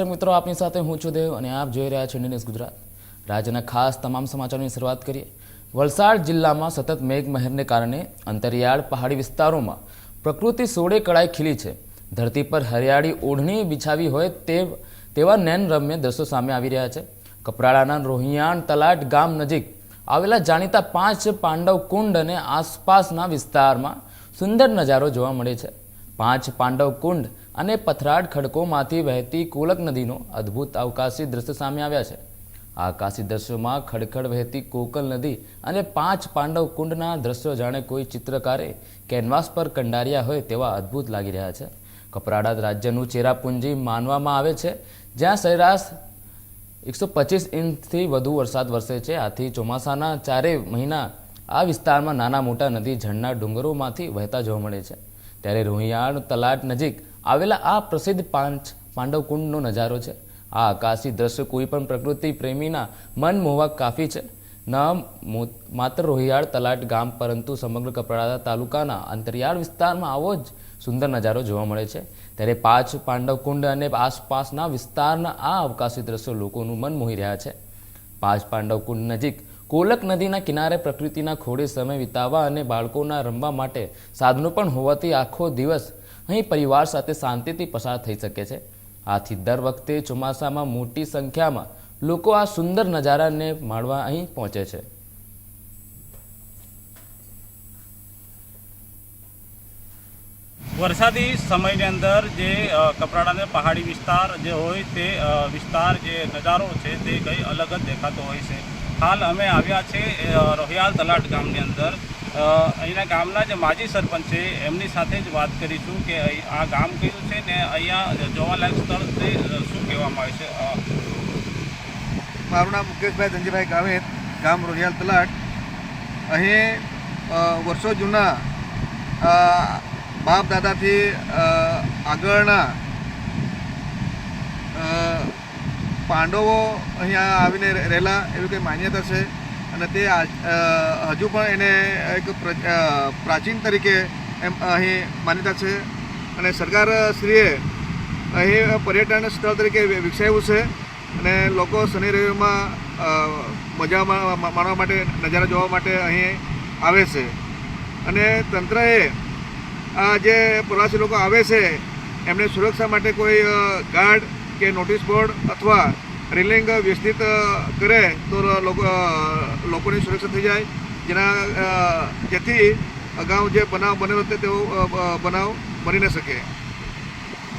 દર્શક મિત્રો, આપની સાથે હું છું દેવ અને આપ જોઈ રહ્યા છો ન્યૂઝ ગુજરાત. રાજ્યના ખાસ તમામ સમાચારોની શરૂઆત કરીએ. વલસાડ જિલ્લામાં સતત મેઘમહેરને કારણે અંતરિયાળ પહાડી વિસ્તારોમાં પ્રકૃતિ સોડે કળાઈ ખીલી છે. ધરતી પર હરિયાળી ઓઢણી બિછાવી હોય તે તેવા નૈન રમ્ય દ્રશ્યો સામે આવી રહ્યા છે. કપરાળાના રોહિયાણ તલાટ ગામ નજીક આવેલા જાણીતા પાંચ પાંડવ કુંડ અને આસપાસના વિસ્તારમાં સુંદર નજારો જોવા મળે છે. પાંચ પાંડવ કુંડ અને પથરાડ ખડકોમાંથી વહેતી કોલક નદીનો અદ્ભુત અવકાશી દ્રશ્ય સામે આવ્યા છે. આ આકાશી દ્રશ્યોમાં ખડખડ વહેતી કોકલ નદી અને પાંચ પાંડવ કુંડના દ્રશ્યો જાણે કોઈ ચિત્રકારે કેનવાસ પર કંડાર્યા હોય તેવા અદ્ભુત લાગી રહ્યા છે. કપરાડા રાજ્યનું ચેરાપુંજી માનવામાં આવે છે, જ્યાં સરેરાશ એકસો પચીસ ઇંચથી વધુ વરસાદ વરસે છે. આથી ચોમાસાના ચારેય મહિના આ વિસ્તારમાં નાના મોટા નદી, ઝરણા, ડુંગરોમાંથી વહેતા જોવા મળે છે. ત્યારે રોહિયાળ તલાટ નજીક આવેલા આ પ્રસિદ્ધ પાંચ પાંડવ કુંડનો નજારો છે. આ આકાશી દ્રશ્ય કોઈ પણ પ્રકૃતિ પ્રેમીના મન મોહક કાફી છે. ન માત્ર રોહિયાળ તલાટ ગામ પરંતુ સમગ્ર કપરાડા તાલુકાના અંતરિયાળ વિસ્તારમાં આવો જ સુંદર નજારો જોવા મળે છે. ત્યારે પાંચ પાંડવકુંડ અને આસપાસના વિસ્તારના આ અવકાશી દ્રશ્યો લોકોનું મન મોહી રહ્યા છે. પાંચ પાંડવકુંડ નજીક કોલક નદીના કિનારે પ્રકૃતિના ખોડે સમય વિતાવવા અને બાળકોના રમવા માટે સાધનો પણ હોવાથી આખો દિવસ અહીં પરિવાર સાથે શાંતિથી પસાર થઈ શકે છે. આથી દર વખતે ચોમાસામાં મોટી સંખ્યામાં લોકો આ સુંદર નજારાને માણવા અહીં પહોંચે છે. વરસાદી સમયની અંદર જે કપરાડાને પહાડી વિસ્તાર જે હોય તે વિસ્તાર જે નજારો છે તે કંઈ અલગ જ દેખાતો હોય છે. હાલ અમે આવ્યા છે રોહિયાલ તલાટ ગામની અંદર. અહીંના ગામના જે માજી સરપંચ છે, એમની સાથે જ વાત કરીશું કે આ ગામ કયું છે ને અહીંયા જોવાલાયક સ્થળ તે શું કહેવામાં આવે છે? મારું નામ મુકેશભાઈ ધનજીભાઈ ગાવેત ગામ રોહિયાલ તલાટ. અહીં વર્ષો જૂના બાપ દાદાથી આગળના પાંડવો અહીંયા આવીને રહેલા એવી કંઈ માન્યતા છે? અને તે હજુ પણ એને એક પ્રાચીન તરીકે એમ અહીં માન્યતા છે. અને સરકારશ્રીએ અહીં પર્યટન સ્થળ તરીકે વિકસાવ્યું છે. અને લોકો શનિ રવિમાં મજા માણવા માટે, નજારા જોવા માટે અહીં આવે છે. અને તંત્રએ આ જે પ્રવાસી લોકો આવે છે, એમને સુરક્ષા માટે કોઈ ગાર્ડ કે નોટિસ બોર્ડ અથવા રેલિંગ વ્યવસ્થિત કરે તો લોકો લોકોની સુરક્ષા થઈ જાય. જેના જેથી અગાઉ જે બનાવ બનેલો તે તેવો બનાવ બની ન શકે.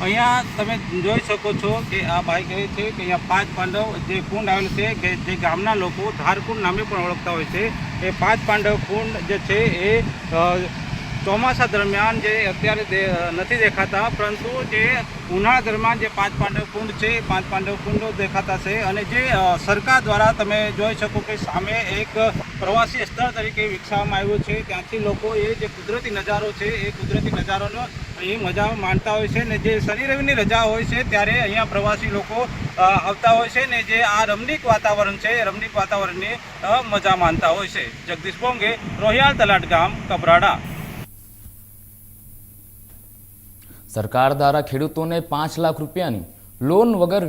અહીંયા તમે જોઈ શકો છો કે આ ભાઈ કહે છે કે અહીંયા પાંચ પાંડવ જે કુંડ આવેલું છે કે જે ગામના લોકો ધારકુંડ નામે પણ ઓળખતા હોય છે. એ પાંચ પાંડવ કુંડ જે છે એ ચોમાસા દરમિયાન જે અત્યારે નથી દેખાતા, પરંતુ જે ઉનાળા દરમિયાન જે પાંચ પાંડવ કુંડ છે, એ પાંચ પાંડવ કુંડો દેખાતા છે અને જે સરકાર દ્વારા તમે જોઈ શકો કે સામે એક પ્રવાસી સ્થળ તરીકે વિકસાવવામાં આવ્યું છે. ત્યાંથી લોકો એ જે કુદરતી નજારો છે, એ કુદરતી નજારોનો અહીં મજા માણતા હોય છે ને જે શનિ રવિની રજા હોય છે, ત્યારે અહીંયા પ્રવાસી લોકો આવતા હોય છે ને જે આ રમણીક વાતાવરણ છે રમણીક વાતાવરણની મજા માણતા હોય છે. જગદીશ બોંગે રોહિયાળ તલાટ ગામ કબરાડા સરકાર દ્વારા ખેડૂતોને પાંચ લાખ રૂપિયાની લોન વગર